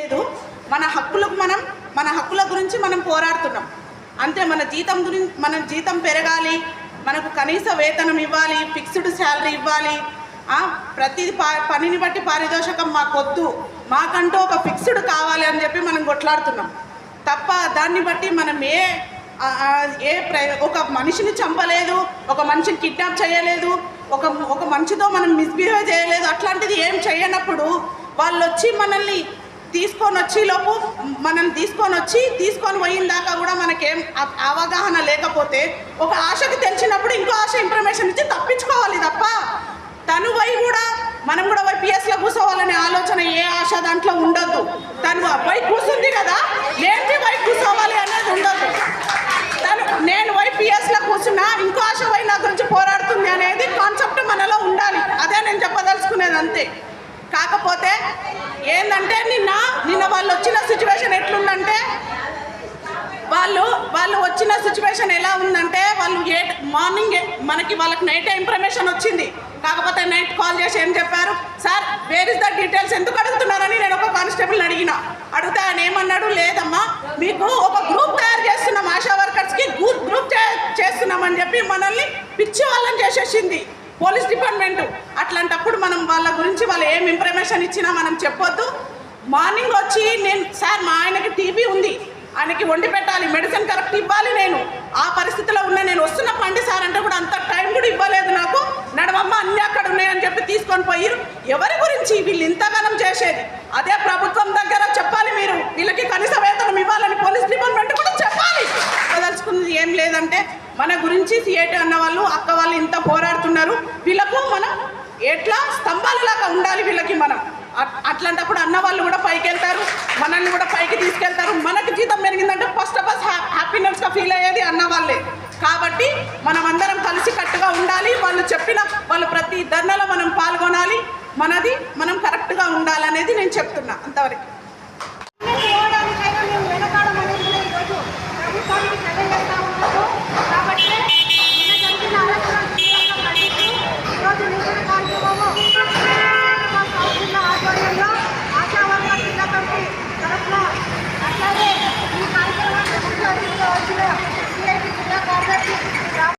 లేదు. మన హక్కులకు మనం మన హక్కుల గురించి మనం పోరాడుతున్నాం. అంతే మన జీతం గురించి మన జీతం పెరగాలి మనకు కనీస వేతనం ఇవ్వాలి ఫిక్స్డ్ శాలరీ ఇవ్వాలి. ప్రతి పనిని బట్టి పారితోషకం మాకొద్దు. మాకంటూ ఒక ఫిక్స్డ్ కావాలి అని చెప్పి మనం కొట్లాడుతున్నాం. తప్ప దాన్ని బట్టి మనం ఏ ఏ ప్ర ఒక మనిషిని చంపలేదు ఒక మనిషిని కిడ్నాప్ చేయలేదు ఒక ఒక మనిషితో మనం మిస్బిహేవ్ చేయలేదు అట్లాంటిది ఏం చేయనప్పుడు వాళ్ళు వచ్చి మనల్ని తీసుకొని వచ్చి లోపు మనం తీసుకొని వచ్చి తీసుకొని పోయిన దాకా కూడా మనకేం అవగాహన లేకపోతే ఒక ఆశకి తెలిసినప్పుడు ఇంకో ఆశ ఇన్ఫర్మేషన్ ఇచ్చి తప్పించుకోవాలి తప్ప తను పోయి కూడా మనం కూడా పోయి పిఎస్లో కూర్చోవాలనే ఆలోచన ఏ ఆశ దాంట్లో ఉండొద్దు తను పోయి కూర్చుంది కదా ఏంటి పోయి కూర్చోవాలి అనేది ఉండదు తను నేను పోయి పిఎస్లో కూర్చున్నా ఇంకో ఆశ పోయి నా గురించి పోరాడుతుంది అనేది కాన్సెప్ట్ మనలో ఉండాలి అదే నేను చెప్పదలుచుకునేది అంతే కాకపోతే ఏంటంటే నిన్న నిన్న వాళ్ళు వచ్చిన సిచ్యువేషన్ ఎట్లుందంటే వాళ్ళు వాళ్ళు వచ్చిన సిచ్యువేషన్ ఎలా ఉందంటే వాళ్ళు ఏ మార్నింగ్ మనకి వాళ్ళకి నైట్ ఇన్ఫర్మేషన్ వచ్చింది. కాకపోతే నైట్ కాల్ చేసి ఏం చెప్పారు? Sir where is the details ఎందుకు అడుగుతున్నారని నేను ఒక కానిస్టేబుల్ని అడిగిన. అడిగితే ఆయన ఏమన్నాడు? లేదమ్మా మీకు ఒక గ్రూప్ తయారు చేస్తున్నాం ఆశా వర్కర్స్కి గ్రూప్ గ్రూప్ చేస్తున్నామని చెప్పి మనల్ని పిచ్చి వాళ్ళని చేసేసింది పోలీస్ డిపార్ట్మెంట్. అట్లాంటప్పుడు మనం వాళ్ళ గురించి వాళ్ళు ఏం ఇన్ఫర్మేషన్ ఇచ్చినా మనం చెప్పొద్దు. మార్నింగ్ వచ్చి నేను సార్ మా ఆయనకి టీబీ ఉంది. ఆయనకి వండి పెట్టాలి మెడిసిన్ కరెక్ట్ ఇవ్వాలి నేను. ఆ పరిస్థితిలో ఉన్న నేను వస్తున్న పండి సార్ అంటే కూడా అంత టైం కూడా ఇవ్వలేదు నాకు. నడవమ్మ అన్నీ అక్కడ ఉన్నాయని చెప్పి తీసుకొని పోయిరు ఎవరి గురించి వీళ్ళు ఇంతగానం చేసేది? అదే ప్రభుత్వం దగ్గర చెప్పాలి మీరు. వీళ్ళకి కనీస వేతనం ఇవ్వాలని పోలీస్ డిపార్ట్మెంట్ కూడా చెప్పాలి. తెలుసుకున్నది ఏం లేదంటే మన గురించి సిఐటి అన్న వాళ్ళు అక్క వాళ్ళు ఇంత పోరాడుతున్నారు. వీళ్ళకు మనం ఎట్లా స్తంభాలలాగా ఉండాలి వీళ్ళకి మనం. అట్లాంటప్పుడు అన్న వాళ్ళు కూడా పైకి వెళ్తారు మనల్ని కూడా పైకి తీసుకెళ్తారు. మనకి జీతం పెరిగిందంటే ఫస్ట్ ఆఫ్ ఆల్ హ్యాపీనెస్గా ఫీల్ అయ్యేది అన్న వాళ్ళే. కాబట్టి మనం అందరం కలిసి కట్టుగా ఉండాలి. వాళ్ళు చెప్పిన వాళ్ళు ప్రతి ధర్నలో మనం పాల్గొనాలి. మనది మనం కరెక్ట్గా ఉండాలనేది నేను చెప్తున్నా అంతవరకు. Thank you.